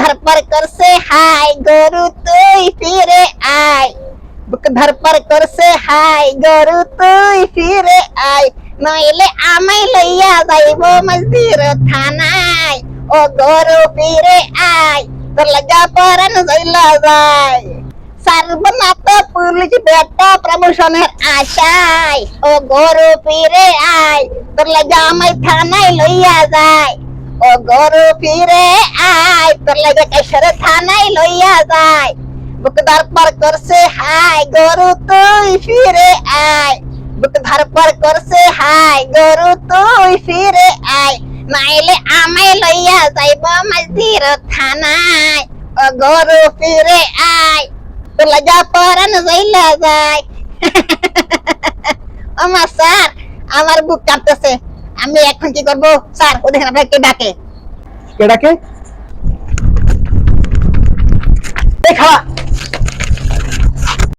ধরপর করছে, হাই গরু তুই ফিরে আয়। বুক ধরপর করছে, হাই গরু তুই ফিরে আয়। নইলে আমায় লইয়া যাইব মজদির থানায়। ও গরু ফিরে আয়, তোর লাগা পরান জইলা যায়। সর্বনাথ পুলিশ বেটা প্রমোশনের আশায়, ও গরু ফিরে আয়, তোর লাগা আমায় থানায় লইয়া যায়। ও গরু ফিরে তোর লইয়া যায়। গরু ফিরে আয়। গরু গরু ফিরে আয়। তোর জইলা যায়। আমার স্যার, আমার বুক কাঁপতেছে। আমি এখন কি করব? স্যার ও দেখেন আপনাকে ডাকে। এটাকে এই Ha!